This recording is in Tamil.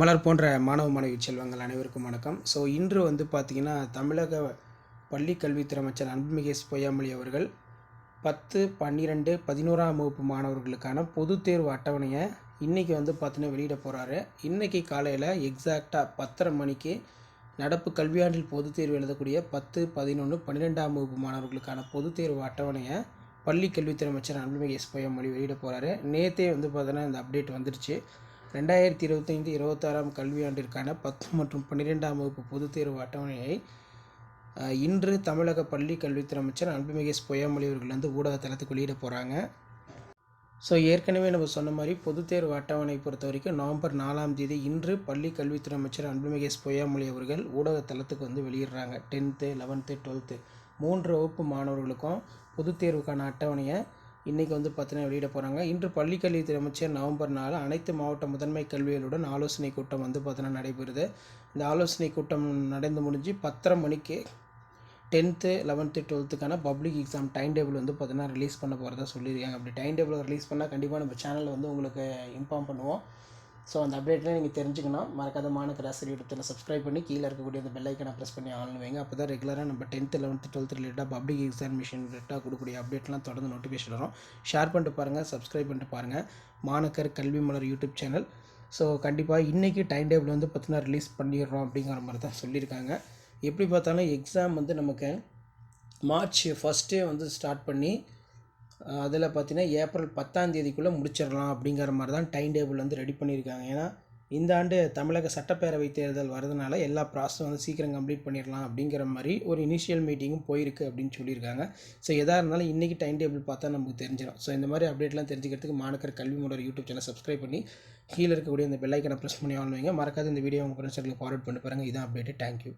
மலர் போன்ற மாணவ மாணவி செல்வங்கள் அனைவருக்கும் வணக்கம். ஸோ இன்று வந்து பார்த்திங்கன்னா தமிழக பள்ளி கல்வித்துறை அமைச்சர் அன்புமிகு எஸ் பொய்யாமொழி அவர்கள் பத்து பன்னிரெண்டு பதினோராம் வகுப்பு மாணவர்களுக்கான பொதுத்தேர்வு அட்டவணையை இன்றைக்கி வந்து பார்த்தீங்கன்னா வெளியிட போகிறாரு இன்றைக்கி காலையில் எக்ஸாக்டாக பத்தரை மணிக்கு நடப்பு கல்வியாண்டில் பொதுத் தேர்வு எழுதக்கூடிய பத்து பதினொன்று பன்னிரெண்டாம் வகுப்பு மாணவர்களுக்கான பொதுத்தேர்வு அட்டவணையை பள்ளி கல்வித்துறை அமைச்சர் அன்புமிகு எஸ் பொய்யாமொழி வெளியிட போகிறாரு நேற்றே வந்து பார்த்தோன்னா இந்த அப்டேட் வந்துருச்சு. ரெண்டாயிரத்தி இருபத்தைந்து இருபத்தாறாம் கல்வியாண்டிற்கான பத்து மற்றும் பன்னிரெண்டாம் வகுப்பு பொதுத் தேர்வு அட்டவணையை இன்று தமிழக பள்ளி கல்வித்துறை அமைச்சர் அன்புமிகு பொய்யாமொழி அவர்கள் வந்து ஊடக தளத்துக்கு வெளியிட போகிறாங்க ஸோ ஏற்கனவே நம்ம சொன்ன மாதிரி பொதுத் தேர்வு அட்டவணை பொறுத்த வரைக்கும் நவம்பர் நாலாம் தேதி இன்று பள்ளி கல்வித்துறை அமைச்சர் அன்புமிகு பொய்யாமொழி அவர்கள் ஊடக தளத்துக்கு வந்து வெளியிடுறாங்க. டென்த்து லெவன்த்து டுவெல்த்து மூன்று வகுப்பு மாணவர்களுக்கும் பொதுத் தேர்வுக்கான அட்டவணையை இன்றைக்கி வந்து பார்த்தீங்கன்னா வெளியிட போகிறாங்க இன்று பள்ளிக்கல்வித்துறை அமைச்சர் நவம்பர் நாலு அனைத்து மாவட்ட முதன்மை கல்விகளுடன் ஆலோசனை கூட்டம் வந்து பார்த்தீங்கன்னா நடைபெறுது. இந்த ஆலோசனை கூட்டம் நடந்து முடிஞ்சு பத்தரை மணிக்கு டென்த்து லெவன்த்து டுவெல்த்துக்கான பப்ளிக் எக்ஸாம் டைம் டேபிள் வந்து பார்த்தீங்கன்னா ரிலீஸ் பண்ண போகிறதா சொல்லியிருக்காங்க. அப்படி டைம் டேபிள் ரிலீஸ் பண்ணால் கண்டிப்பாக நம்ம சேனலில் வந்து உங்களுக்கு இன்ஃபார்ம் பண்ணுவோம். ஸோ அந்த அப்டேட்லாம் நீங்கள் தெரிஞ்சுக்கணும். மறக்காத மாணக்கர் ஆசிரியர் யூடியூப் சப்ஸ்கிரைப் பண்ணி கீழே இருக்கக்கூடிய அந்த பெல்லைக்கனை ப்ரெஸ் பண்ணி ஆன்லைன் வைங்க. அப்போ தான் ரெகுலராக நம்ம டென்த்து லெவன்த்து டுவெல்த் ரிலேட்டாக பப்ளிக் எக்ஸாமினேஷன் ரிலேட்டாக கொடுக்கக்கூடிய அப்டேட்லாம் தொடர்ந்து நோட்டிஃபிகேஷன் வரும். ஷேர் பண்ணிட்டு பாருங்கள் சப்ஸ்கிரைப் பண்ணிட்டு பாருங்கள் மாணக்கர் கல்வி மலர் யூடியூப் சேனல் ஸோ கண்டிப்பாக இன்றைக்கி டைம் டேபிள் வந்து பார்த்தினா ரிலீஸ் பண்ணிடுறோம் அப்படிங்கிற மாதிரி தான் சொல்லியிருக்காங்க. எப்படி பார்த்தாலும் எக்ஸாம் வந்து நமக்கு மார்ச் ஃபஸ்ட்டே வந்து ஸ்டார்ட் பண்ணி அதில் பார்த்தீங்கன்னா ஏப்ரல் பத்தாம் தேதிக்குள்ளே முடிச்சிடலாம் அப்படிங்கிற மாதிரி தான் டைம் டேபிள் வந்து ரெடி பண்ணியிருக்காங்க. ஏன்னா இந்த ஆண்டு தமிழக சட்டப்பேரவை தேர்தல் வரதுனால எல்லா ப்ராசஸும் வந்து சீக்கிரம் கம்ப்ளீட் பண்ணிடலாம் அப்படிங்கிற மாதிரி ஒரு இனிஷியல் மீட்டிங்கும் போயிருக்கு அப்படின்னு சொல்லியிருக்காங்க. ஸோ எதாக இருந்தாலும் இன்றைக்கி டைம் டேபிள் பார்த்தா நமக்கு தெரிஞ்சிடும் ஸோ இந்த மாதிரி அப்டேட்லாம் தெரிஞ்சுக்கிறதுக்கு மாணக்கர் கல்வி முறை யூடியூப் சேனல் சப்ஸ்கிரைப் பண்ணி கீழே இருக்கக்கூடிய இந்த பெல்லைக்கனை ப்ரெஸ் பண்ணி ஆன் வைங்க. மறக்காத இந்த வீடியோ உங்கள் ஃப்ரெண்ட்ஸ் ஃபார்வர்ட் பண்ணி பாருங்கள் இதான் அப்டேட்டு தேங்க்யூ